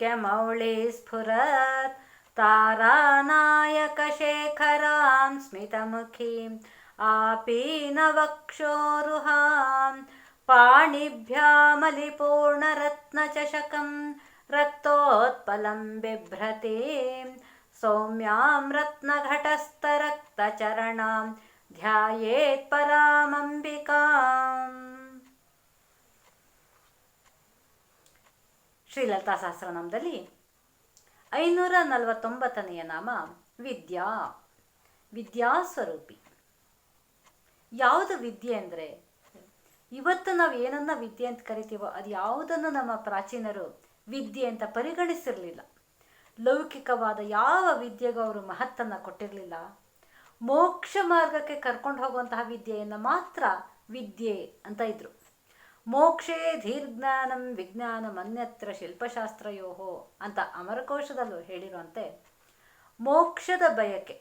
क्यमौळी स्फुरत्। तारानायकशेखरां स्मितमुखीम् आपीनवक्षोरुहां पाणिभ्यामलिपूर्णरत्नचषकं रक्तोत्पलं बिभ्रतीं सौम्यां रत्नघटस्थरक्तचरणां ध्यायेत्परामम्बिकाम् ಶ್ರೀಲತಾ ಸಹಸ್ರನಾಮದಲ್ಲಿ ಐನೂರ ನಲವತ್ತೊಂಬತ್ತನೆಯ ನಾಮ ವಿದ್ಯಾ. ವಿದ್ಯಾಸ್ವರೂಪಿ. ಯಾವುದು ವಿದ್ಯೆ ಅಂದರೆ? ಇವತ್ತು ನಾವು ಏನನ್ನ ವಿದ್ಯೆ ಅಂತ ಕರಿತೀವೋ ಅದು ಯಾವುದನ್ನು ನಮ್ಮ ಪ್ರಾಚೀನರು ವಿದ್ಯೆ ಅಂತ ಪರಿಗಣಿಸಿರಲಿಲ್ಲ. ಲೌಕಿಕವಾದ ಯಾವ ವಿದ್ಯೆಗೂ ಅವರು ಮಹತ್ತನ್ನು ಕೊಟ್ಟಿರಲಿಲ್ಲ. ಮೋಕ್ಷ ಮಾರ್ಗಕ್ಕೆ ಕರ್ಕೊಂಡು ಹೋಗುವಂತಹ ವಿದ್ಯೆಯನ್ನು ಮಾತ್ರ ವಿದ್ಯೆ ಅಂತ ಇದ್ರು. ಮೋಕ್ಷೇ ಧೀರ್ಜ್ಞಾನಂ ವಿಜ್ಞಾನಂ ಅನ್ಯತ್ರ ಶಿಲ್ಪಶಾಸ್ತ್ರಯೋಹೋ ಅಂತ ಅಮರಕೋಶದಲ್ಲೂ ಹೇಳಿರುವಂತೆ ಮೋಕ್ಷದ ಬಯಕೆ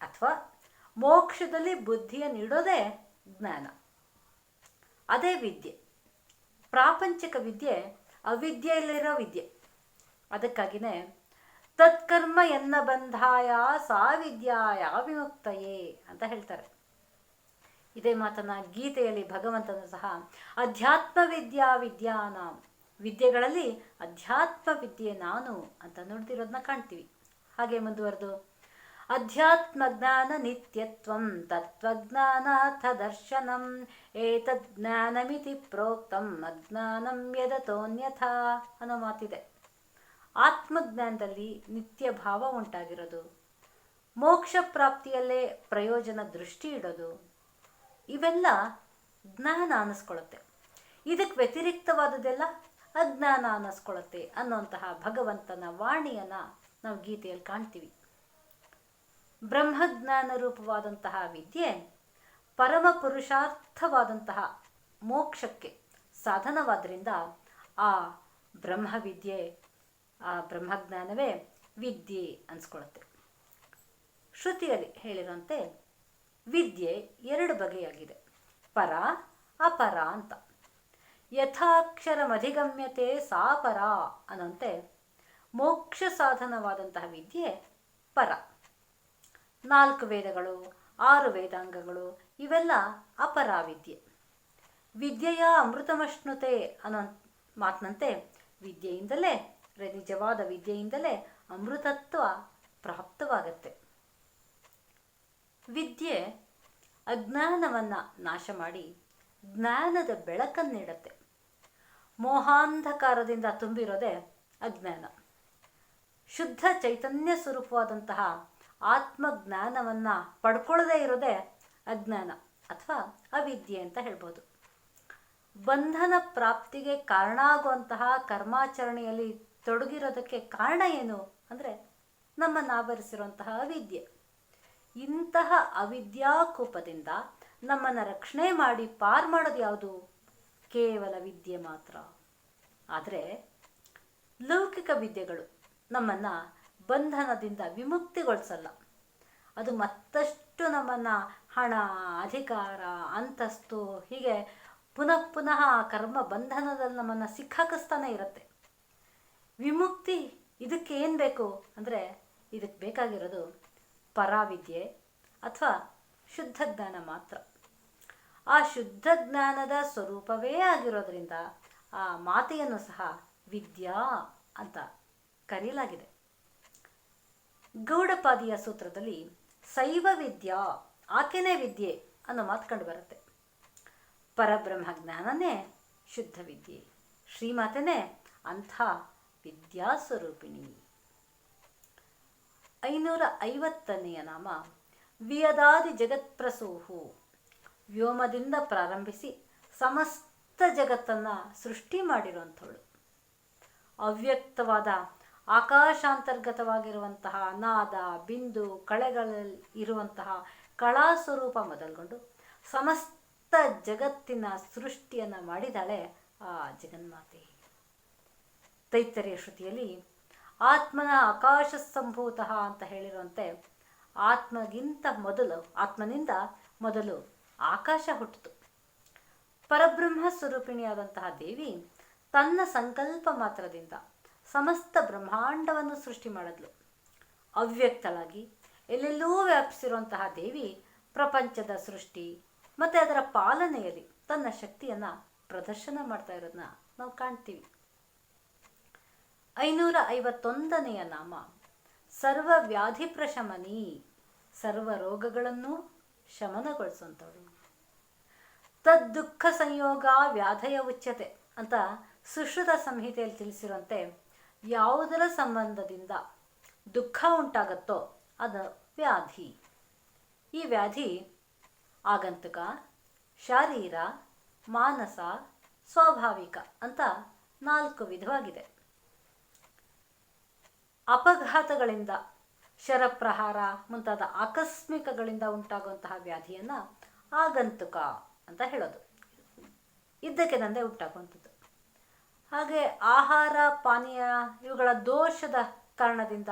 ಅಥವಾ ಮೋಕ್ಷದಲ್ಲಿ ಬುದ್ಧಿಯನ್ನು ಇಡೋದೇ ಜ್ಞಾನ. ಅದೇ ವಿದ್ಯೆ. ಪ್ರಾಪಂಚಿಕ ವಿದ್ಯೆ ಅವಿದ್ಯೆಯಲ್ಲಿರೋ ವಿದ್ಯೆ. ಅದಕ್ಕಾಗಿನೇ ತತ್ಕರ್ಮ ಎನ್ನ ಬಂಧಾಯ ಸಾ ವಿದ್ಯಾಯ ವಿಮುಕ್ತಯೇ ಅಂತ ಹೇಳ್ತಾರೆ. ಇದೇ ಮಾತನ್ನ ಗೀತೆಯಲ್ಲಿ ಭಗವಂತನು ಸಹ ಅಧ್ಯಾತ್ಮ ವಿದ್ಯಾ ವಿದ್ಯಾನ ವಿದ್ಯೆಗಳಲ್ಲಿ ಅಧ್ಯಾತ್ಮ ವಿದ್ಯೆ ನಾನು ಅಂತ ನುಡಿದಿರೋದನ್ನ ಕಾಣ್ತೀವಿ. ಹಾಗೆ ಮುಂದುವರೆದು. ಅಧ್ಯಾತ್ಮ ಜ್ಞಾನ ನಿತ್ಯತ್ವಂ ತತ್ವಜ್ಞಾನಾಥ ದರ್ಶನಂ ಏತದ್ ಜ್ಞಾನಮಿತಿ ಪ್ರೋಕ್ತಂ ಅಜ್ಞಾನಂ ಯದತೋನ್ಯಥಾ ಅನ್ನೋ ಮಾತಿದೆ. ಆತ್ಮಜ್ಞಾನದಲ್ಲಿ ನಿತ್ಯ ಭಾವ ಉಂಟಾಗಿರೋದು. ಮೋಕ್ಷ ಪ್ರಾಪ್ತಿಯಲ್ಲೇ ಪ್ರಯೋಜನ ದೃಷ್ಟಿ ಇಡೋದು. ಇವೆಲ್ಲ ಜ್ಞಾನ ಅನ್ನಿಸ್ಕೊಳ್ಳುತ್ತೆ ಇದಕ್ಕೆ ವ್ಯತಿರಿಕ್ತವಾದದೆಲ್ಲ ಅಜ್ಞಾನ ಅನ್ನಿಸ್ಕೊಳ್ಳುತ್ತೆ ಅನ್ನುವಂತಹ ಭಗವಂತನ ವಾಣಿಯನ್ನು ನಾವು ಗೀತೆಯಲ್ಲಿ ಕಾಣ್ತೀವಿ. ಬ್ರಹ್ಮಜ್ಞಾನ ರೂಪವಾದಂತಹ ವಿದ್ಯೆ ಪರಮ ಪುರುಷಾರ್ಥವಾದಂತಹ ಮೋಕ್ಷಕ್ಕೆ ಸಾಧನವಾದ್ದರಿಂದ ಆ ಬ್ರಹ್ಮವಿದ್ಯೆ, ಆ ಬ್ರಹ್ಮಜ್ಞಾನವೇ ವಿದ್ಯೆ ಅನ್ಸ್ಕೊಳತ್ತೆ ಶ್ರುತಿಯಲ್ಲಿ ಹೇಳಿರುವಂತೆ ವಿದ್ಯೆ ಎರಡು ಬಗೆಯಾಗಿದೆ. ಪರ, ಅಪರ ಅಂತ. ಯಥಾಕ್ಷರಮಧಿಗಮ್ಯತೆ ಸಾ ಪರ ಅನ್ನಂತೆ ಮೋಕ್ಷ ಸಾಧನವಾದಂತಹ ವಿದ್ಯೆ ಪರ. ನಾಲ್ಕು ವೇದಗಳು, ಆರು ವೇದಾಂಗಗಳು, ಇವೆಲ್ಲ ಅಪರ ವಿದ್ಯೆ. ವಿದ್ಯೆಯ ಅಮೃತಮಷ್ಣುತೆ ಅನ್ನೋ ಮಾತಿನಂತೆ ವಿದ್ಯೆಯಿಂದಲೇ ನಿಜವಾದ ವಿದ್ಯೆಯಿಂದಲೇ ಅಮೃತತ್ವ ಪ್ರಾಪ್ತವಾಗತ್ತೆ. ವಿದ್ಯೆ ಅಜ್ಞಾನವನ್ನು ನಾಶ ಮಾಡಿ ಜ್ಞಾನದ ಬೆಳಕನ್ನು ನೀಡುತ್ತೆ. ಮೋಹಾಂಧಕಾರದಿಂದ ತುಂಬಿರೋದೆ ಅಜ್ಞಾನ. ಶುದ್ಧ ಚೈತನ್ಯ ಸ್ವರೂಪವಾದಂತಹ ಆತ್ಮಜ್ಞಾನವನ್ನು ಪಡ್ಕೊಳ್ಳದೇ ಇರೋದೇ ಅಜ್ಞಾನ ಅಥವಾ ಅವಿದ್ಯೆ ಅಂತ ಹೇಳ್ಬೋದು. ಬಂಧನ ಪ್ರಾಪ್ತಿಗೆ ಕಾರಣ ಆಗುವಂತಹ ಕರ್ಮಾಚರಣೆಯಲ್ಲಿ ತೊಡಗಿರೋದಕ್ಕೆ ಕಾರಣ ಏನು ಅಂದರೆ ನಮ್ಮನ್ನು ಆವರಿಸಿರುವಂತಹ ಅವಿದ್ಯೆ. ಇಂತಹ ಅವಿದ್ಯಾಕೂಪದಿಂದ ನಮ್ಮನ್ನು ರಕ್ಷಣೆ ಮಾಡಿ ಪಾರ್ ಮಾಡೋದು ಯಾವುದು? ಕೇವಲ ವಿದ್ಯೆ ಮಾತ್ರ. ಆದರೆ ಲೌಕಿಕ ವಿದ್ಯೆಗಳು ನಮ್ಮನ್ನು ಬಂಧನದಿಂದ ವಿಮುಕ್ತಿಗೊಳಿಸಲ್ಲ. ಅದು ಮತ್ತಷ್ಟು ನಮ್ಮನ್ನು ಹಣ, ಅಧಿಕಾರ, ಅಂತಸ್ತು, ಹೀಗೆ ಪುನಃ ಪುನಃ ಕರ್ಮ ಬಂಧನದಲ್ಲಿ ನಮ್ಮನ್ನು ಸಿಕ್ಕಾಕಿಸ್ತಾನೆ ಇರುತ್ತೆ. ವಿಮುಕ್ತಿ ಇದಕ್ಕೆ ಏನು ಬೇಕು? ಅಂದರೆ ಇದಕ್ಕೆ ಬೇಕಾಗಿರೋದು ಪರಾವಿದ್ಯೆ ಅಥವಾ ಶುದ್ಧ ಜ್ಞಾನ ಮಾತ್ರ. ಆ ಶುದ್ಧ ಜ್ಞಾನದ ಸ್ವರೂಪವೇ ಆಗಿರೋದ್ರಿಂದ ಆ ಮಾತೆಯನ್ನು ಸಹ ವಿದ್ಯಾ ಅಂತ ಕರೆಯಲಾಗಿದೆ ಗೌಡಪಾದಿಯ ಸೂತ್ರದಲ್ಲಿ ಶೈವ ವಿದ್ಯಾ, ಆಕೆನೇ ವಿದ್ಯೆ ಅನ್ನೋ ಮಾತು ಕಂಡು ಬರುತ್ತೆ. ಪರಬ್ರಹ್ಮ ಜ್ಞಾನನೇ ಶುದ್ಧ ವಿದ್ಯೆ, ಶ್ರೀಮಾತೆನೇ ಅಂಥ ವಿದ್ಯಾಸ್ವರೂಪಿಣಿ. ಐನೂರ ಐವತ್ತನೆಯ ನಾಮ, ವಿಯದಾದಿ ಜಗತ್ಪ್ರಸೂಹು. ವ್ಯೋಮದಿಂದ ಪ್ರಾರಂಭಿಸಿ ಸಮಸ್ತ ಜಗತ್ತನ್ನು ಸೃಷ್ಟಿ ಮಾಡಿರುವಂಥವಳು. ಅವ್ಯಕ್ತವಾದ ಆಕಾಶಾಂತರ್ಗತವಾಗಿರುವಂತಹ ನಾದ, ಬಿಂದು, ಕಳೆಗಳಲ್ಲಿ ಇರುವಂತಹ ಕಳಾ ಸ್ವರೂಪ ಮೊದಲ್ಗೊಂಡು ಸಮಸ್ತ ಜಗತ್ತಿನ ಸೃಷ್ಟಿಯನ್ನು ಮಾಡಿದಾಳೆ ಆ ಜಗನ್ಮಾತೆ. ತೈತರಿಯ ಶ್ರುತಿಯಲ್ಲಿ ಆತ್ಮನ ಆಕಾಶ ಸಂಭೂತ ಅಂತ ಹೇಳಿರುವಂತೆ ಆತ್ಮಗಿಂತ ಮೊದಲು, ಆತ್ಮನಿಂದ ಮೊದಲು ಆಕಾಶ ಹುಟ್ಟಿತು. ಪರಬ್ರಹ್ಮ ಸ್ವರೂಪಿಣಿಯಾದಂತಹ ದೇವಿ ತನ್ನ ಸಂಕಲ್ಪ ಮಾತ್ರದಿಂದ ಸಮಸ್ತ ಬ್ರಹ್ಮಾಂಡವನ್ನು ಸೃಷ್ಟಿ ಮಾಡಿದ್ಲು. ಅವ್ಯಕ್ತಳಾಗಿ ಎಲ್ಲೆಲ್ಲೂ ವ್ಯಾಪಿಸಿರುವಂತಹ ದೇವಿ ಪ್ರಪಂಚದ ಸೃಷ್ಟಿ ಮತ್ತು ಅದರ ಪಾಲನೆಯಲ್ಲಿ ತನ್ನ ಶಕ್ತಿಯನ್ನು ಪ್ರದರ್ಶನ ಮಾಡ್ತಾ ಇರೋದನ್ನ ನಾವು ಕಾಣ್ತೀವಿ. ಐನೂರ ಐವತ್ತೊಂದನೆಯ ನಾಮ. ಸರ್ವ ವ್ಯಾಧಿ ಪ್ರಶಮನಿ ಸರ್ವ ರೋಗಗಳನ್ನು ಶಮನಗೊಳಿಸುವಂಥವಳು. ತದ್ದುಃಖ ಸಂಯೋಗ ವ್ಯಾಧಯ ಉಚ್ಯತೆ ಅಂತ ಸುಶ್ರುತ ಸಂಹಿತೆಯಲ್ಲಿ ತಿಳಿಸಿರುವಂತೆ ಯಾವುದರ ಸಂಬಂಧದಿಂದ ದುಃಖ ಉಂಟಾಗತ್ತೋ ಅದು ವ್ಯಾಧಿ. ಈ ವ್ಯಾಧಿ ಆಗಂತುಕ, ಶಾರೀರ, ಮಾನಸ, ಸ್ವಾಭಾವಿಕ ಅಂತ ನಾಲ್ಕು ವಿಧವಾಗಿದೆ. ಅಪಘಾತಗಳಿಂದ, ಶರಪ್ರಹಾರ ಮುಂತಾದ ಆಕಸ್ಮಿಕಗಳಿಂದ ಉಂಟಾಗುವಂತಹ ವ್ಯಾಧಿಯನ್ನು ಆಗಂತುಕ ಅಂತ ಹೇಳೋದು. ಇದ್ದಕ್ಕೆದಂದೇ ಉಂಟಾಗುವಂಥದ್ದು. ಹಾಗೆ ಆಹಾರ, ಪಾನೀಯ ಇವುಗಳ ದೋಷದ ಕಾರಣದಿಂದ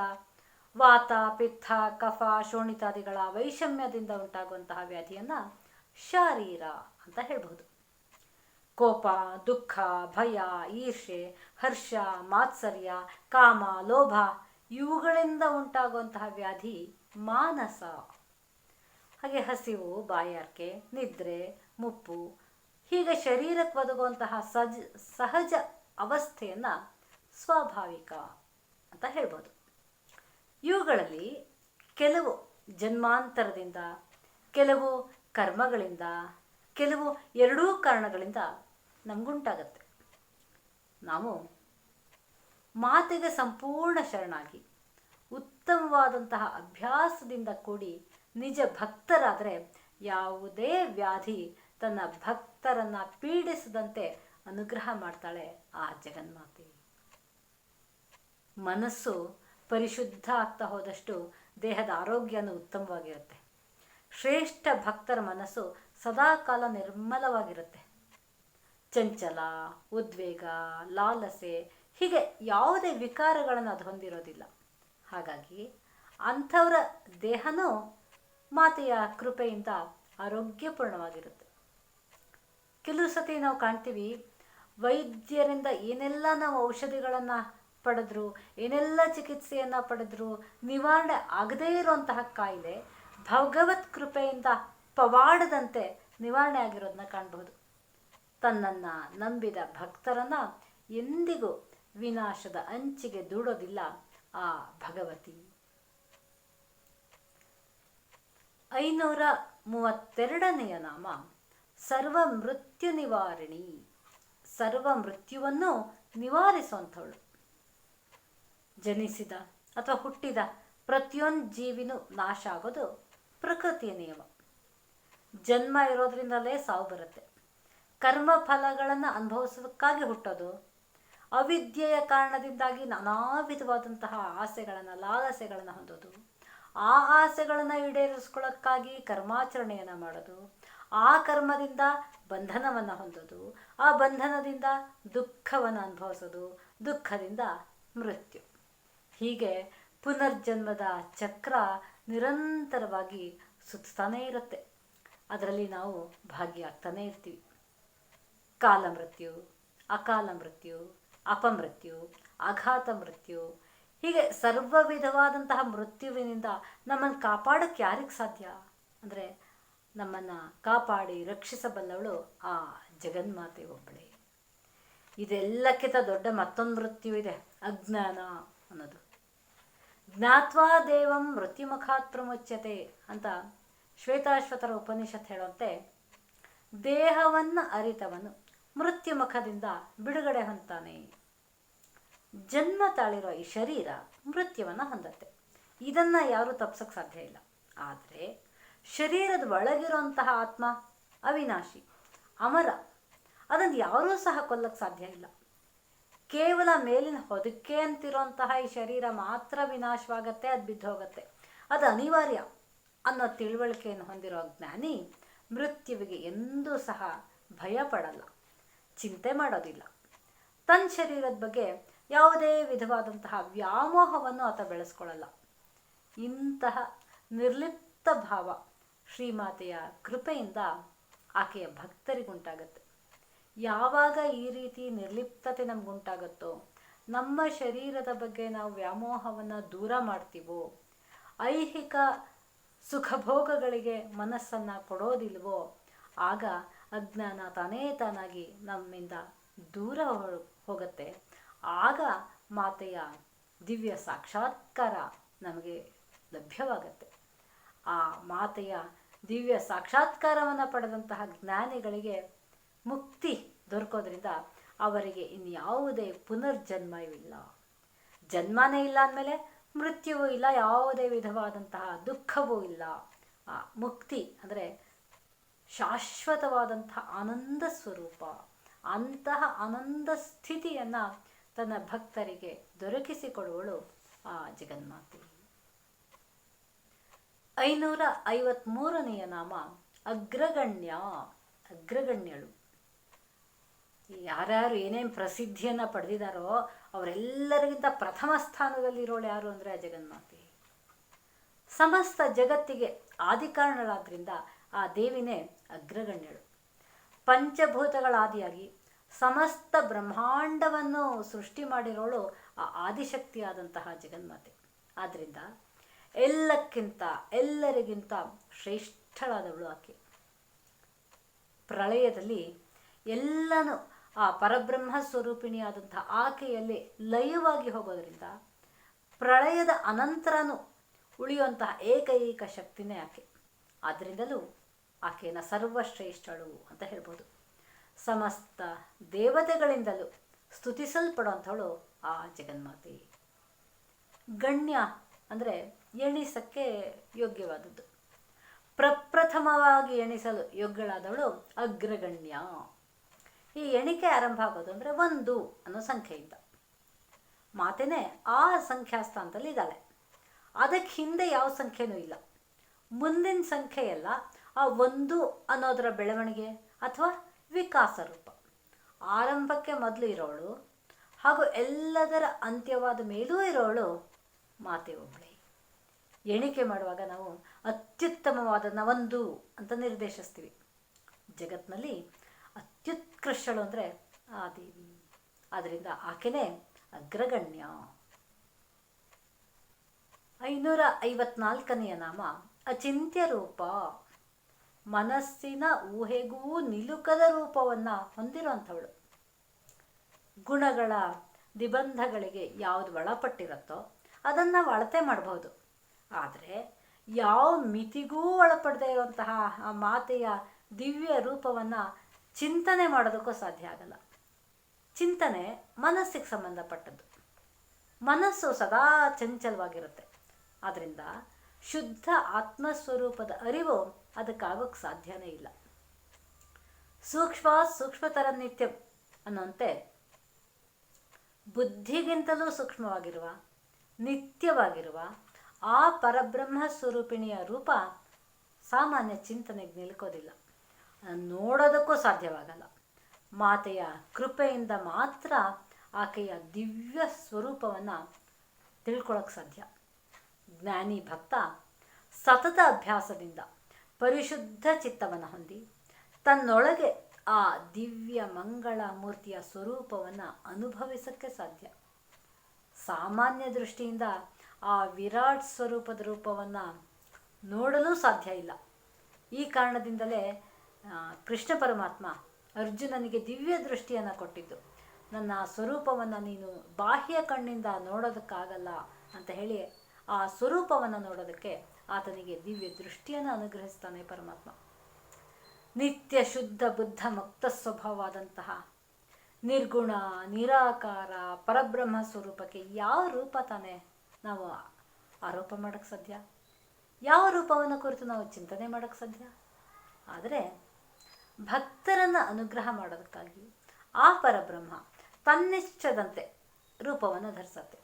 ವಾತ, ಪಿತ್ತ, ಕಫ, ಶೋಣಿತಾದಿಗಳ ವೈಷಮ್ಯದಿಂದ ಉಂಟಾಗುವಂತಹ ವ್ಯಾಧಿಯನ್ನು ಶಾರೀರ ಅಂತ ಹೇಳ್ಬಹುದು. ಕೋಪ, ದುಃಖ, ಭಯ ಈರ್ಷೆ ಹರ್ಷ, ಮಾತ್ಸರ್ಯ, ಕಾಮ, ಲೋಭ ಇವುಗಳಿಂದ ಉಂಟಾಗುವಂತಹ ವ್ಯಾಧಿ ಮಾನಸ. ಹಾಗೆ ಹಸಿವು, ಬಾಯಾರಿಕೆ, ನಿದ್ರೆ, ಮುಪ್ಪು, ಹೀಗೆ ಶರೀರಕ್ಕೆ ಒದಗುವಂತಹ ಸಜ್, ಸಹಜ ಅವಸ್ಥೆಯನ್ನು ಸ್ವಾಭಾವಿಕ ಅಂತ ಹೇಳ್ಬೋದು. ಇವುಗಳಲ್ಲಿ ಕೆಲವು ಜನ್ಮಾಂತರದಿಂದ, ಕೆಲವು ಕರ್ಮಗಳಿಂದ, ಕೆಲವು ಎರಡೂ ಕಾರಣಗಳಿಂದ ನಮಗುಂಟಾಗತ್ತೆ. ನಾವು ಮಾತಿಗೆ ಸಂಪೂರ್ಣ ಶರಣಾಗಿ. ಉತ್ತಮವಾದಂತಹ ಅಭ್ಯಾಸದಿಂದ ಕೂಡಿ ನಿಜ ಭಕ್ತರಾದರೆ ಯಾವುದೇ ವ್ಯಾಧಿ ತನ್ನ ಭಕ್ತರನ್ನ ಪೀಡಿಸದಂತೆ ಅನುಗ್ರಹ ಮಾಡ್ತಾಳೆ ಆ ಜಗನ್ಮಾತೆ. ಮನಸ್ಸು ಪರಿಶುದ್ಧ ಆಗ್ತಾ ಹೋದಷ್ಟು ದೇಹದ ಆರೋಗ್ಯನೂ ಉತ್ತಮವಾಗಿರುತ್ತೆ. ಶ್ರೇಷ್ಠ ಭಕ್ತರ ಮನಸ್ಸು ಸದಾಕಾಲ ನಿರ್ಮಲವಾಗಿರುತ್ತೆ. ಚಂಚಲ, ಉದ್ವೇಗ, ಲಾಲಸೆ ಹೀಗೆ ಯಾವುದೇ ವಿಕಾರಗಳನ್ನು ಅದು ಹೊಂದಿರೋದಿಲ್ಲ. ಹಾಗಾಗಿ ಅಂಥವರ ದೇಹನೂ ಮಾತೆಯ ಕೃಪೆಯಿಂದ ಆರೋಗ್ಯಪೂರ್ಣವಾಗಿರುತ್ತೆ. ಕೆಲವು ಸತಿ ನಾವು ಕಾಣ್ತೀವಿ, ವೈದ್ಯರಿಂದ ಏನೆಲ್ಲ ನಾವು ಔಷಧಿಗಳನ್ನು ಪಡೆದ್ರು, ಏನೆಲ್ಲ ಚಿಕಿತ್ಸೆಯನ್ನು ಪಡೆದ್ರು, ನಿವಾರಣೆ ಆಗದೇ ಇರುವಂತಹ ಕಾಯಿಲೆ ಭಗವತ್ ಕೃಪೆಯಿಂದ ಪವಾಡದಂತೆ ನಿವಾರಣೆ ಆಗಿರೋದನ್ನ ಕಾಣಬಹುದು. ತನ್ನನ್ನು ನಂಬಿದ ಭಕ್ತರನ್ನು ಎಂದಿಗೂ ವಿನಾಶದ ಅಂಚಿಗೆ ದೂಡೋದಿಲ್ಲ ಆ ಭಗವತಿ. ಐನೂರ ಮೂವತ್ತೆರಡನೆಯ ನಾಮ, ಸರ್ವ ಮೃತ್ಯು ನಿವಾರಣಿ. ಸರ್ವ ಮೃತ್ಯುವನ್ನು ನಿವಾರಿಸುವಂಥವಳು. ಜನಿಸಿದ ಅಥವಾ ಹುಟ್ಟಿದ ಪ್ರತಿಯೊಂದು ಜೀವಿನೂ ನಾಶ ಆಗೋದು ಪ್ರಕೃತಿಯ ನಿಯಮ. ಜನ್ಮ ಇರೋದ್ರಿಂದಲೇ ಸಾವು ಬರುತ್ತೆ. ಕರ್ಮ ಫಲಗಳನ್ನು ಅನುಭವಿಸೋದಕ್ಕಾಗಿ ಹುಟ್ಟೋದು ಅವಿದ್ಯೆಯ ಕಾರಣದಿಂದಾಗಿ ನಾನಾ ವಿಧವಾದಂತಹ ಆಸೆಗಳನ್ನು, ಲಾಲಸೆಗಳನ್ನು ಹೊಂದೋದು. ಆ ಆಸೆಗಳನ್ನು ಈಡೇರಿಸ್ಕೊಳ್ಳೋಕ್ಕಾಗಿ ಕರ್ಮಾಚರಣೆಯನ್ನು ಮಾಡೋದು. ಆ ಕರ್ಮದಿಂದ ಬಂಧನವನ್ನು ಹೊಂದೋದು. ಆ ಬಂಧನದಿಂದ ದುಃಖವನ್ನು ಅನುಭವಿಸೋದು. ದುಃಖದಿಂದ ಮೃತ್ಯು. ಹೀಗೆ ಪುನರ್ಜನ್ಮದ ಚಕ್ರ ನಿರಂತರವಾಗಿ ಸುತ್ತಾನೇ ಇರುತ್ತೆ. ಅದರಲ್ಲಿ ನಾವು ಭಾಗಿಯಾಗ್ತಾನೆ ಇರ್ತೀವಿ. ಕಾಲ ಮೃತ್ಯು ಅಕಾಲ ಮೃತ್ಯು ಅಪಮೃತ್ಯು, ಆಘಾತ ಮೃತ್ಯು, ಹೀಗೆ ಸರ್ವ ವಿಧವಾದಂತಹ ಮೃತ್ಯುವಿನಿಂದ ನಮ್ಮನ್ನು ಕಾಪಾಡೋಕ್ಕೆ ಯಾರಿಗೆ ಸಾಧ್ಯ? ಅಂದರೆ ನಮ್ಮನ್ನು ಕಾಪಾಡಿ ರಕ್ಷಿಸಬಲ್ಲವಳು ಆ ಜಗನ್ಮಾತೆ ಒಬ್ಬಳೆ. ಇದೆಲ್ಲಕ್ಕಿಂತ ದೊಡ್ಡ ಮತ್ತೊಂದು ಮೃತ್ಯು ಇದೆ, ಅಜ್ಞಾನ ಅನ್ನೋದು. ಜ್ಞಾತ್ವಾ ದೇವಂ ಮೃತ್ಯುಮುಖಾತ್ ಪ್ರಮುಚ್ಯತೆ ಅಂತ ಶ್ವೇತಾಶ್ವತರ ಉಪನಿಷತ್ ಹೇಳುವಂತೆ, ದೇಹವನ್ನು ಅರಿತವನು. ಮೃತ್ಯುಮುಖದಿಂದ ಬಿಡುಗಡೆ ಹೊಂತಾನೆ ಜನ್ಮ ತಾಳಿರೋ ಈ ಶರೀರ ಮೃತ್ಯುವನ್ನು ಹೊಂದತ್ತೆ. ಇದನ್ನು ಯಾರೂ ತಪ್ಸಕ್ಕೆ ಸಾಧ್ಯ ಇಲ್ಲ. ಆದರೆ ಶರೀರದ ಒಳಗಿರುವಂತಹ ಆತ್ಮ ಅವಿನಾಶಿ, ಅಮರ, ಅದನ್ನು ಯಾರೂ ಸಹ ಕೊಲ್ಲಕ್ಕೆ ಸಾಧ್ಯ ಇಲ್ಲ. ಕೇವಲ ಮೇಲಿನ ಹೊದಕ್ಕೆ ಅಂತಿರೋಂತಹ ಈ ಶರೀರ ಮಾತ್ರ ವಿನಾಶವಾಗತ್ತೆ, ಅದು ಬಿದ್ದು ಹೋಗುತ್ತೆ ಅದು ಅನಿವಾರ್ಯ ಅನ್ನೋ ತಿಳುವಳಿಕೆಯನ್ನು ಹೊಂದಿರೋ ಜ್ಞಾನಿ ಮೃತ್ಯುವಿಗೆ ಎಂದೂ ಸಹ ಭಯ ಪಡಲ್ಲ ಚಿಂತೆ ಮಾಡೋದಿಲ್ಲ. ತನ್ನ ಶರೀರದ ಬಗ್ಗೆ ಯಾವುದೇ ವಿಧವಾದಂತಹ ವ್ಯಾಮೋಹವನ್ನು ಆತ ಬೆಳೆಸ್ಕೊಳ್ಳಲ್ಲ. ಇಂತಹ ನಿರ್ಲಿಪ್ತ ಭಾವ ಶ್ರೀಮಾತೆಯ ಕೃಪೆಯಿಂದ ಆಕೆಯ ಭಕ್ತರಿಗುಂಟಾಗತ್ತೆ. ಯಾವಾಗ ಈ ರೀತಿ ನಿರ್ಲಿಪ್ತತೆ ನಮಗುಂಟಾಗತ್ತೋ, ನಮ್ಮ ಶರೀರದ ಬಗ್ಗೆ ನಾವು ವ್ಯಾಮೋಹವನ್ನು ದೂರ ಮಾಡ್ತೀವೋ, ಐಹಿಕ ಸುಖಭೋಗಗಳಿಗೆ ಮನಸ್ಸನ್ನು ಕೊಡೋದಿಲ್ವೋ, ಆಗ ಅಜ್ಞಾನ ತಾನೇ ತಾನಾಗಿ ನಮ್ಮಿಂದ ದೂರ ಹೋಗುತ್ತೆ. ಆಗ ಮಾತೆಯ ದಿವ್ಯ ಸಾಕ್ಷಾತ್ಕಾರ ನಮಗೆ ಲಭ್ಯವಾಗುತ್ತೆ. ಆ ಮಾತೆಯ ದಿವ್ಯ ಸಾಕ್ಷಾತ್ಕಾರವನ್ನು ಪಡೆದಂತಹ ಜ್ಞಾನಿಗಳಿಗೆ ಮುಕ್ತಿ ದೊರಕೋದ್ರಿಂದ ಅವರಿಗೆ ಇನ್ಯಾವುದೇ ಪುನರ್ಜನ್ಮವಿಲ್ಲ. ಜನ್ಮನೇ ಇಲ್ಲ ಅಂದಮೇಲೆ ಮೃತ್ಯುವೂ ಇಲ್ಲ, ಯಾವುದೇ ವಿಧವಾದಂತಹ ದುಃಖವೂ ಇಲ್ಲ. ಆ ಮುಕ್ತಿ ಅಂದರೆ ಶಾಶ್ವತವಾದಂತಹ ಆನಂದ ಸ್ವರೂಪ, ಅಂತಹ ಆನಂದ ಸ್ಥಿತಿಯನ್ನು ತನ್ನ ಭಕ್ತರಿಗೆ ದೊರಕಿಸಿಕೊಡುವಳು ಆ ಜಗನ್ಮಾತೆ. ಐನೂರ ಐವತ್ಮೂರನೆಯ ನಾಮ ಅಗ್ರಗಣ್ಯ, ಅಗ್ರಗಣ್ಯಳು. ಯಾರ್ಯಾರು ಏನೇನು ಪ್ರಸಿದ್ಧಿಯನ್ನು ಪಡೆದಿದ್ದಾರೋ ಅವರೆಲ್ಲರಿಗಿಂತ ಪ್ರಥಮ ಸ್ಥಾನದಲ್ಲಿರೋಳು ಯಾರು ಅಂದರೆ ಆ ಜಗನ್ಮಾತೆ. ಸಮಸ್ತ ಜಗತ್ತಿಗೆ ಆದಿಕಾರಣಳಾದ್ರಿಂದ ಆ ದೇವಿನೇ ಅಗ್ರಗಣ್ಯಳು. ಪಂಚಭೂತಗಳಾದಿಯಾಗಿ ಸಮಸ್ತ ಬ್ರಹ್ಮಾಂಡವನ್ನು ಸೃಷ್ಟಿ ಮಾಡಿರೋಳು ಆ ಆದಿಶಕ್ತಿಯಾದಂತಹ ಜಗನ್ಮಾತೆ. ಆದ್ದರಿಂದ ಎಲ್ಲಕ್ಕಿಂತ, ಎಲ್ಲರಿಗಿಂತ ಶ್ರೇಷ್ಠಳಾದವಳು ಆಕೆ. ಪ್ರಳಯದಲ್ಲಿ ಎಲ್ಲನೂ ಆ ಪರಬ್ರಹ್ಮ ಸ್ವರೂಪಿಣಿಯಾದಂತಹ ಆಕೆಯಲ್ಲಿ ಲಯವಾಗಿ ಹೋಗೋದರಿಂದ ಪ್ರಳಯದ ಅನಂತರನೂ ಉಳಿಯುವಂತಹ ಏಕೈಕ ಶಕ್ತಿನೇ ಆಕೆ. ಆದ್ದರಿಂದಲೂ ಆಕೆಯನ್ನು ಸರ್ವಶ್ರೇಷ್ಠಳು ಅಂತ ಹೇಳ್ಬೋದು. ಸಮಸ್ತ ದೇವತೆಗಳಿಂದಲೂ ಸ್ತುತಿಸಲ್ಪಡುವಂಥವಳು ಆ ಜಗನ್ಮಾತೆ. ಗಣ್ಯ ಅಂದರೆ ಎಣಿಸಕ್ಕೆ ಯೋಗ್ಯವಾದದ್ದು. ಪ್ರಪ್ರಥಮವಾಗಿ ಎಣಿಸಲು ಯೋಗ್ಯಳಾದವಳು ಅಗ್ರಗಣ್ಯ. ಈ ಎಣಿಕೆ ಆರಂಭ ಆಗೋದು ಅಂದರೆ ಒಂದು ಅನ್ನೋ ಸಂಖ್ಯೆಯಿಂದ. ಮಾತೇನೇ ಆ ಸಂಖ್ಯಾಸ್ಥಾನದಲ್ಲಿ ಇದ್ದಾಳೆ. ಅದಕ್ಕೆ ಹಿಂದೆ ಯಾವ ಸಂಖ್ಯೆನೂ ಇಲ್ಲ. ಮುಂದಿನ ಸಂಖ್ಯೆಯಲ್ಲ ಆ ಒಂದು ಅನ್ನೋದರ ಬೆಳವಣಿಗೆ ಅಥವಾ ವಿಕಾಸ ರೂಪ. ಆರಂಭಕ್ಕೆ ಮೊದಲು ಇರೋಳು, ಹಾಗೂ ಎಲ್ಲದರ ಅಂತ್ಯವಾದ ಮೇಲೂ ಇರೋಳು ಮಾತೆ ಒಬ್ಬಳೆ. ಎಣಿಕೆ ಮಾಡುವಾಗ ನಾವು ಅತ್ಯುತ್ತಮವಾದ ನವಂದು ಅಂತ ನಿರ್ದೇಶಿಸ್ತೀವಿ. ಜಗತ್ತಿನಲ್ಲಿ ಅತ್ಯುತ್ಕೃಷ್ಟಳು ಅಂದರೆ ಆ ದೇವಿ. ಆದ್ದರಿಂದ ಆಕೆನೇ ಅಗ್ರಗಣ್ಯ. ಐನೂರ ಐವತ್ನಾಲ್ಕನೆಯ ನಾಮ ಅಚಿಂತ್ಯ ರೂಪ. ಮನಸ್ಸಿನ ಊಹೆಗೂ ನಿಲುಕದ ರೂಪವನ್ನು ಹೊಂದಿರುವಂಥವಳು. ಗುಣಗಳ ನಿಬಂಧಗಳಿಗೆ ಯಾವುದು ಒಳಪಟ್ಟಿರುತ್ತೋ ಅದನ್ನು ಅಳತೆ ಮಾಡಬಹುದು. ಆದರೆ ಯಾವ ಮಿತಿಗೂ ಒಳಪಡದೇ ಇರುವಂತಹ ಆ ಮಾತೆಯ ದಿವ್ಯ ರೂಪವನ್ನು ಚಿಂತನೆ ಮಾಡೋದಕ್ಕೂ ಸಾಧ್ಯ ಆಗಲ್ಲ. ಚಿಂತನೆ ಮನಸ್ಸಿಗೆ ಸಂಬಂಧಪಟ್ಟದ್ದು. ಮನಸ್ಸು ಸದಾ ಚಂಚಲವಾಗಿರುತ್ತೆ. ಆದ್ದರಿಂದ ಶುದ್ಧ ಆತ್ಮಸ್ವರೂಪದ ಅರಿವು ಅದಕ್ಕಾಗೋಕ್ಕೆ ಸಾಧ್ಯನೇ ಇಲ್ಲ. ಸೂಕ್ಷ್ಮ ಸೂಕ್ಷ್ಮತರ ನಿತ್ಯ ಅನ್ನುವಂತೆ ಬುದ್ಧಿಗಿಂತಲೂ ಸೂಕ್ಷ್ಮವಾಗಿರುವ, ನಿತ್ಯವಾಗಿರುವ ಆ ಪರಬ್ರಹ್ಮ ಸ್ವರೂಪಿಣಿಯ ರೂಪ ಸಾಮಾನ್ಯ ಚಿಂತನೆಗೆ ನಿಲ್ಕೋದಿಲ್ಲ. ನೋಡೋದಕ್ಕೂ ಸಾಧ್ಯವಾಗಲ್ಲ. ಮಾತೆಯ ಕೃಪೆಯಿಂದ ಮಾತ್ರ ಆಕೆಯ ದಿವ್ಯ ಸ್ವರೂಪವನ್ನು ತಿಳ್ಕೊಳ್ಳೋಕೆ ಸಾಧ್ಯ. ಜ್ಞಾನಿ ಭಕ್ತ ಸತತ ಅಭ್ಯಾಸದಿಂದ ಪರಿಶುದ್ಧ ಚಿತ್ತವನ್ನು ಹೊಂದಿ, ತನ್ನೊಳಗೆ ಆ ದಿವ್ಯ ಮಂಗಳ ಮೂರ್ತಿಯ ಸ್ವರೂಪವನ್ನು ಅನುಭವಿಸೋಕ್ಕೆ ಸಾಧ್ಯ. ಸಾಮಾನ್ಯ ದೃಷ್ಟಿಯಿಂದ ಆ ವಿರಾಟ್ ಸ್ವರೂಪದ ರೂಪವನ್ನು ನೋಡಲು ಸಾಧ್ಯ ಇಲ್ಲ. ಈ ಕಾರಣದಿಂದಲೇ ಕೃಷ್ಣ ಪರಮಾತ್ಮ ಅರ್ಜುನನಿಗೆ ದಿವ್ಯ ದೃಷ್ಟಿಯನ್ನು ಕೊಟ್ಟಿದ್ದು. ನನ್ನ ಸ್ವರೂಪವನ್ನು ನೀನು ಬಾಹ್ಯ ಕಣ್ಣಿಂದ ನೋಡೋದಕ್ಕಾಗಲ್ಲ ಅಂತ ಹೇಳಿ ಆ ಸ್ವರೂಪವನ್ನು ನೋಡೋದಕ್ಕೆ ಆತನಿಗೆ ದಿವ್ಯ ದೃಷ್ಟಿಯನ್ನು ಅನುಗ್ರಹಿಸ್ತಾನೆ ಪರಮಾತ್ಮ. ನಿತ್ಯ ಶುದ್ಧ ಬುದ್ಧ ಮುಕ್ತ ಸ್ವಭಾವವಾದಂತಹ ನಿರ್ಗುಣ, ನಿರಾಕಾರ, ಪರಬ್ರಹ್ಮ ಸ್ವರೂಪಕ್ಕೆ ಯಾವ ರೂಪ ತಾನೇ ನಾವು ಆರೋಪ ಮಾಡೋಕ್ಕೆ ಸಾಧ್ಯ? ಯಾವ ರೂಪವನ್ನು ಕುರಿತು ನಾವು ಚಿಂತನೆ ಮಾಡೋಕ್ಕೆ ಸಾಧ್ಯ? ಆದರೆ ಭಕ್ತರನ್ನು ಅನುಗ್ರಹ ಮಾಡೋದಕ್ಕಾಗಿ ಆ ಪರಬ್ರಹ್ಮ ತನ್ನಿಚ್ಛದಂತೆ ರೂಪವನ್ನು ಧರಿಸತ್ತೆ.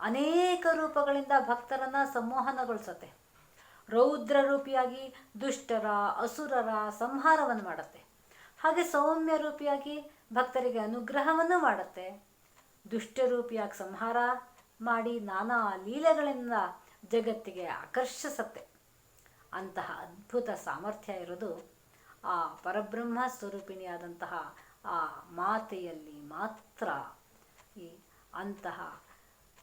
ಅನೇಕ ರೂಪಗಳಿಂದ ಭಕ್ತರನ್ನು ಸಂಮೋಹನಗೊಳಿಸತ್ತೆ. ರೌದ್ರ ರೂಪಿಯಾಗಿ ದುಷ್ಟರ, ಅಸುರರ ಸಂಹಾರವನ್ನು ಮಾಡುತ್ತೆ. ಹಾಗೆ ಸೌಮ್ಯ ರೂಪಿಯಾಗಿ ಭಕ್ತರಿಗೆ ಅನುಗ್ರಹವನ್ನು ಮಾಡುತ್ತೆ. ದುಷ್ಟರೂಪಿಯಾಗಿ ಸಂಹಾರ ಮಾಡಿ ನಾನಾ ಲೀಲೆಗಳಿಂದ ಜಗತ್ತಿಗೆ ಆಕರ್ಷಿಸತ್ತೆ. ಅಂತಹ ಅದ್ಭುತ ಸಾಮರ್ಥ್ಯ ಇರೋದು ಆ ಪರಬ್ರಹ್ಮ ಸ್ವರೂಪಿಣಿಯಾದಂತಹ ಆ ಮಾತೆಯಲ್ಲಿ ಮಾತ್ರ. ಈ ಅಂತಹ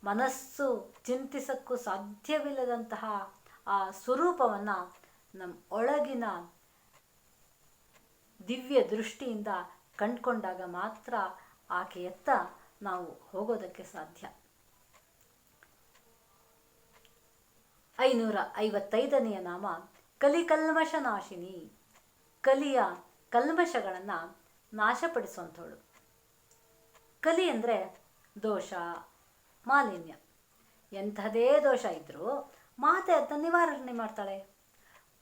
ಮನಸ್ಸು ಚಿಂತಿಸಕ್ಕೂ ಸಾಧ್ಯವಿಲ್ಲದಂತಹ ಆ ಸ್ವರೂಪವನ್ನು ನಮ್ಮ ಒಳಗಿನ ದಿವ್ಯ ದೃಷ್ಟಿಯಿಂದ ಕಂಡ್ಕೊಂಡಾಗ ಮಾತ್ರ ಆಕೆಯತ್ತ ನಾವು ಹೋಗೋದಕ್ಕೆ ಸಾಧ್ಯ. ಐನೂರ ಐವತ್ತೈದನೆಯ ನಾಮ ಕಲಿಕಲ್ಮಶ ನಾಶಿನಿ ಕಲಿಯ ಕಲ್ಮಶಗಳನ್ನು ನಾಶಪಡಿಸುವಂಥವಳು. ಕಲಿ ಅಂದರೆ ದೋಷ, ಮಾಲಿನ್ಯ. ಎಂಥದೇ ದೋಷ ಇದ್ದರೂ ಮಾತೆ ಅದನ್ನ ನಿವಾರಣೆ ಮಾಡ್ತಾಳೆ.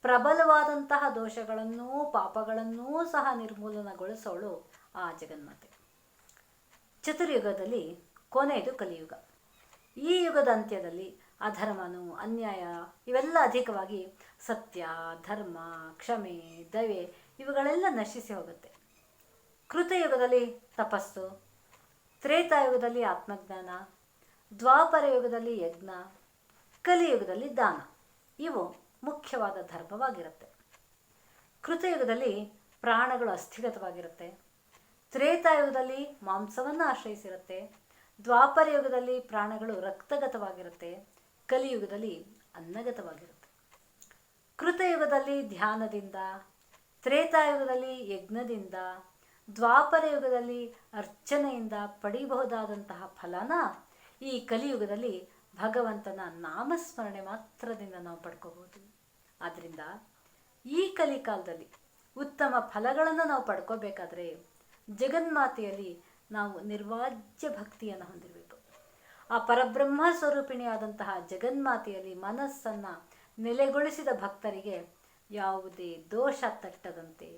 ಪ್ರಬಲವಾದಂತಹ ದೋಷಗಳನ್ನೂ ಪಾಪಗಳನ್ನೂ ಸಹ ನಿರ್ಮೂಲನಗೊಳಿಸೋಳು ಆ ಜಗನ್ಮಾತೆ. ಚತುರ್ಯುಗದಲ್ಲಿ ಕೊನೆಯದು ಕಲಿಯುಗ. ಈ ಯುಗದ ಅಂತ್ಯದಲ್ಲಿ ಅಧರ್ಮನು, ಅನ್ಯಾಯ ಇವೆಲ್ಲ ಅಧಿಕವಾಗಿ ಸತ್ಯ, ಧರ್ಮ, ಕ್ಷಮೆ, ದಯೆ ಇವುಗಳೆಲ್ಲ ನಶಿಸಿ ಹೋಗುತ್ತೆ. ಕೃತಯುಗದಲ್ಲಿ ತಪಸ್ಸು, ತ್ರೇತಾಯುಗದಲ್ಲಿ ಆತ್ಮಜ್ಞಾನ, ದ್ವಾಪರ ಯುಗದಲ್ಲಿ ಯಜ್ಞ ಕಲಿಯುಗದಲ್ಲಿ ದಾನ. ಇವು ಮುಖ್ಯವಾದ ಧರ್ಮವಾಗಿರುತ್ತೆ. ಕೃತಯುಗದಲ್ಲಿ ಪ್ರಾಣಗಳು ಅಸ್ಥಿಗತವಾಗಿರುತ್ತೆ ತ್ರೇತಾಯುಗದಲ್ಲಿ ಮಾಂಸವನ್ನು ಆಶ್ರಯಿಸಿರುತ್ತೆ. ದ್ವಾಪರ ಯುಗದಲ್ಲಿ ಪ್ರಾಣಗಳು ರಕ್ತಗತವಾಗಿರುತ್ತೆ. ಕಲಿಯುಗದಲ್ಲಿ ಅನ್ನಗತವಾಗಿರುತ್ತೆ. ಕೃತಯುಗದಲ್ಲಿ ಧ್ಯಾನದಿಂದ, ತ್ರೇತಾಯುಗದಲ್ಲಿ ಯಜ್ಞದಿಂದ, ದ್ವಾಪರ ಯುಗದಲ್ಲಿ ಅರ್ಚನೆಯಿಂದ ಪಡೆಯಬಹುದಾದಂತಹ ಫಲನ ಈ ಕಲಿಯುಗದಲ್ಲಿ ಭಗವಂತನ ನಾಮಸ್ಮರಣೆ ಮಾತ್ರದಿಂದ ನಾವು ಪಡ್ಕೋಬಹುದು. ಆದ್ದರಿಂದ ಈ ಕಲಿಕಾಲದಲ್ಲಿ ಉತ್ತಮ ಫಲಗಳನ್ನು ನಾವು ಪಡ್ಕೋಬೇಕಾದ್ರೆ ಜಗನ್ಮಾತೆಯಲ್ಲಿ ನಾವು ನಿರ್ವಾಜ್ಯ ಭಕ್ತಿಯನ್ನು ಹೊಂದಿರಬೇಕು. ಆ ಪರಬ್ರಹ್ಮ ಸ್ವರೂಪಿಣಿಯಾದಂತಹ ಜಗನ್ಮಾತೆಯಲ್ಲಿ ಮನಸ್ಸನ್ನು ನೆಲೆಗೊಳಿಸಿದ ಭಕ್ತರಿಗೆ ಯಾವುದೇ ದೋಷ ತಟ್ಟದಂತೆ,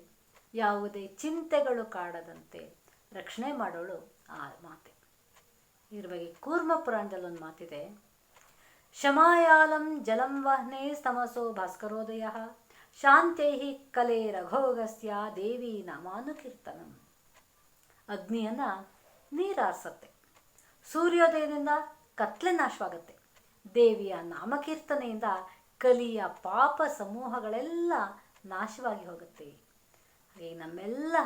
ಯಾವುದೇ ಚಿಂತೆಗಳು ಕಾಡದಂತೆ ರಕ್ಷಣೆ ಮಾಡೋಳು ಆ ಮಾತೆ. ಇದ್ರ ಬಗ್ಗೆ ಕೂರ್ಮ ಪುರಾಣದಲ್ಲಿ ಒಂದು ಮಾತಿದೆ. ಶಮಾಯಾಲಂ ಜಲಂ ವಹ್ನೆ ಸ್ತಮಸೋ ಭಾಸ್ಕರೋದಯ. ಶಾಂತೈ ಕಲೆ ರಘೋಗಸ್ಯ ದೇವಿ ನಾಮಾನುಕೀರ್ತನಂ. ಅಗ್ನಿಯನ್ನು ನೀರಾರಿಸತ್ತೆ. ಸೂರ್ಯೋದಯದಿಂದ ಕತ್ಲೆ ನಾಶವಾಗುತ್ತೆ. ದೇವಿಯ ನಾಮಕೀರ್ತನೆಯಿಂದ ಕಲಿಯ ಪಾಪ ಸಮೂಹಗಳೆಲ್ಲ ನಾಶವಾಗಿ ಹೋಗುತ್ತೆ. ಹಾಗೆ ನಮ್ಮೆಲ್ಲ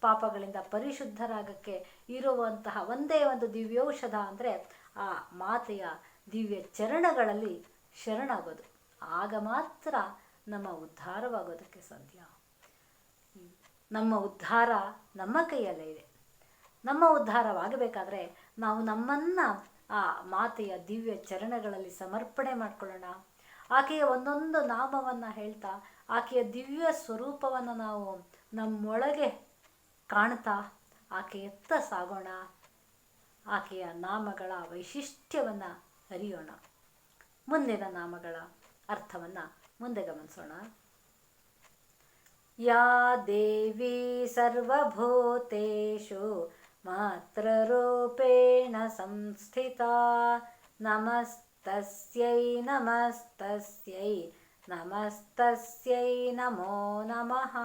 ಪಾಪಗಳಿಂದ ಪರಿಶುದ್ಧರಾಗಕ್ಕೆ ಇರುವಂತಹ ಒಂದೇ ಒಂದು ದಿವ್ಯೌಷಧ ಅಂದರೆ ಆ ಮಾತೆಯ ದಿವ್ಯ ಚರಣಗಳಲ್ಲಿ ಶರಣಾಗೋದು. ಆಗ ಮಾತ್ರ ನಮ್ಮ ಉದ್ಧಾರವಾಗೋದಕ್ಕೆ ಸಾಧ್ಯ. ನಮ್ಮ ಉದ್ಧಾರ ನಮ್ಮ ಕೈಯಲ್ಲೇ ಇದೆ. ನಮ್ಮ ಉದ್ಧಾರವಾಗಬೇಕಾದ್ರೆ ನಾವು ನಮ್ಮನ್ನು ಆ ಮಾತೆಯ ದಿವ್ಯ ಚರಣಗಳಲ್ಲಿ ಸಮರ್ಪಣೆ ಮಾಡಿಕೊಳ್ಳೋಣ. ಆಕೆಯ ಒಂದೊಂದು ನಾಮವನ್ನು ಹೇಳ್ತಾ, ಆಕೆಯ ದಿವ್ಯ ಸ್ವರೂಪವನ್ನು ನಾವು ನಮ್ಮೊಳಗೆ ಕಾಣ್ತಾ ಆಕೆಯತ್ತ ಸಾಗೋಣ. ಆಕೆಯ ನಾಮಗಳ ವೈಶಿಷ್ಟ್ಯವನ್ನು ಅರಿಯೋಣ ಮುಂದಿನ ನಾಮಗಳ ಅರ್ಥವನ್ನು ಮುಂದೆ ಗಮನಿಸೋಣ. ಯಾ ದೇವಿ ಸರ್ವಭೂತೇಷು ಮಾತ್ರರೂಪೇಣ ಸಂಸ್ಥಿತಾ, ನಮಸ್ತಸ್ಯೈ ನಮಸ್ತಸ್ಯೈ ನಮಸ್ತಸ್ಯೈ, ನಮೋ ನಮಃ.